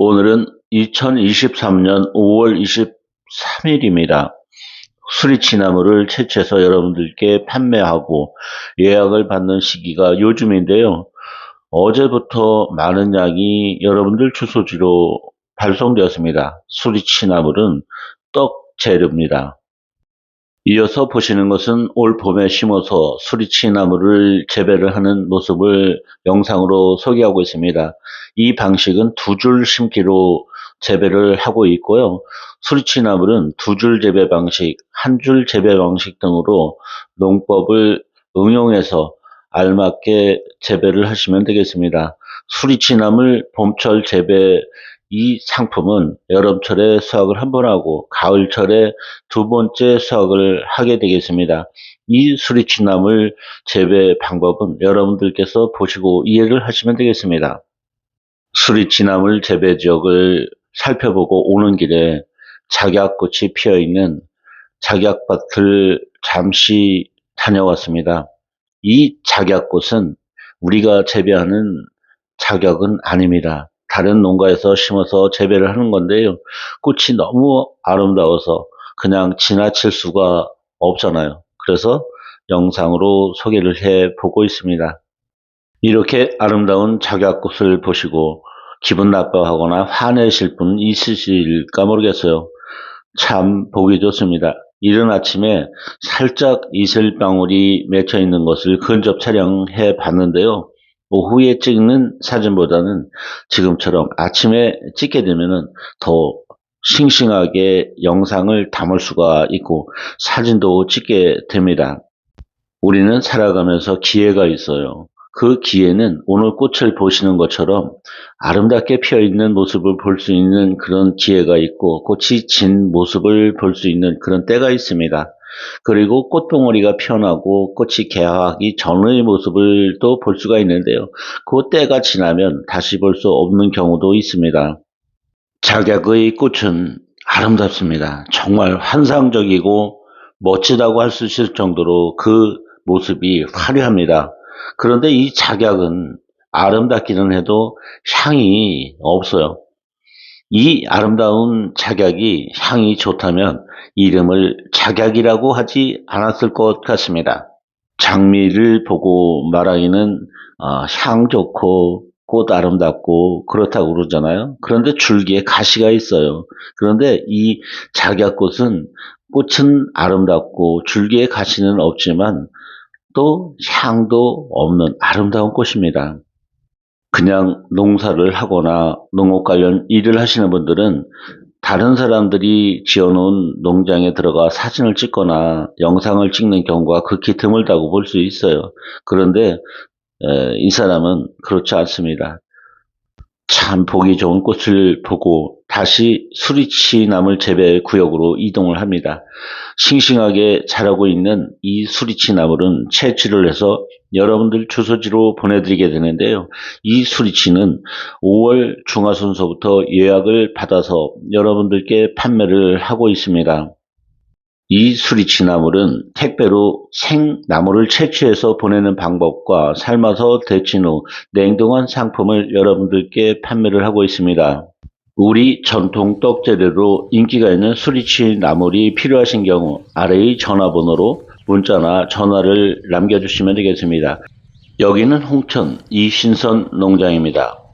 오늘은 2023년 5월 23일입니다. 수리치나무를 채취해서 여러분들께 판매하고 예약을 받는 시기가 요즘인데요. 어제부터 많은 양이 여러분들 주소지로 발송되었습니다. 수리치나물은 떡 재료입니다. 이어서 보시는 것은 올 봄에 심어서 수리치 나무를 재배를 하는 모습을 영상으로 소개하고 있습니다. 이 방식은 두 줄 심기로 재배를 하고 있고요. 수리치 나물은 두 줄 재배 방식, 한 줄 재배 방식 등으로 농법을 응용해서 알맞게 재배를 하시면 되겠습니다. 수리치나물 봄철 재배 이 상품은 여름철에 수확을 한 번 하고 가을철에 두 번째 수확을 하게 되겠습니다. 이 수리치나물 재배 방법은 여러분들께서 보시고 이해를 하시면 되겠습니다. 수리치나물 재배 지역을 살펴보고 오는 길에 작약꽃이 피어 있는 작약밭을 잠시 다녀왔습니다. 이 작약꽃은 우리가 재배하는 작약은 아닙니다. 다른 농가에서 심어서 재배를 하는 건데요. 꽃이 너무 아름다워서 그냥 지나칠 수가 없잖아요. 그래서 영상으로 소개를 해 보고 있습니다. 이렇게 아름다운 작약꽃을 보시고 기분 나빠하거나 화내실 분 있으실까 모르겠어요. 참 보기 좋습니다. 이른 아침에 살짝 이슬방울이 맺혀 있는 것을 근접 촬영해 봤는데요. 오후에 찍는 사진보다는 지금처럼 아침에 찍게 되면은 더 싱싱하게 영상을 담을 수가 있고 사진도 찍게 됩니다. 우리는 살아가면서 기회가 있어요. 그 기회는 오늘 꽃을 보시는 것처럼 아름답게 피어 있는 모습을 볼 수 있는 그런 기회가 있고 꽃이 진 모습을 볼 수 있는 그런 때가 있습니다. 그리고 꽃봉오리가 피어나고 꽃이 개화하기 전의 모습을 또 볼 수가 있는데요. 그 때가 지나면 다시 볼 수 없는 경우도 있습니다. 작약의 꽃은 아름답습니다. 정말 환상적이고 멋지다고 할 수 있을 정도로 그 모습이 화려합니다. 그런데 이 작약은 아름답기는 해도 향이 없어요. 이 아름다운 작약이 향이 좋다면 이름을 작약이라고 하지 않았을 것 같습니다. 장미를 보고 말하기는 어, 향 좋고 꽃 아름답고 그렇다고 그러잖아요. 그런데 줄기에 가시가 있어요. 그런데 이 작약꽃은 꽃은 아름답고 줄기에 가시는 없지만 또 향도 없는 아름다운 꽃입니다. 그냥 농사를 하거나 농업 관련 일을 하시는 분들은 다른 사람들이 지어놓은 농장에 들어가 사진을 찍거나 영상을 찍는 경우가 극히 드물다고 볼 수 있어요. 그런데 이 사람은 그렇지 않습니다. 참 보기 좋은 꽃을 보고 다시 수리치나물 재배 구역으로 이동을 합니다. 싱싱하게 자라고 있는 이 수리치나물은 채취를 해서 여러분들 주소지로 보내드리게 되는데요. 이 수리치는 5월 중하순서부터 예약을 받아서 여러분들께 판매를 하고 있습니다. 이 수리치나물은 택배로 생나물을 채취해서 보내는 방법과 삶아서 데친 후 냉동한 상품을 여러분들께 판매를 하고 있습니다. 우리 전통 떡재료로 인기가 있는 수리치 나물이 필요하신 경우 아래의 전화번호로 문자나 전화를 남겨주시면 되겠습니다. 여기는 홍천 이신선 농장입니다.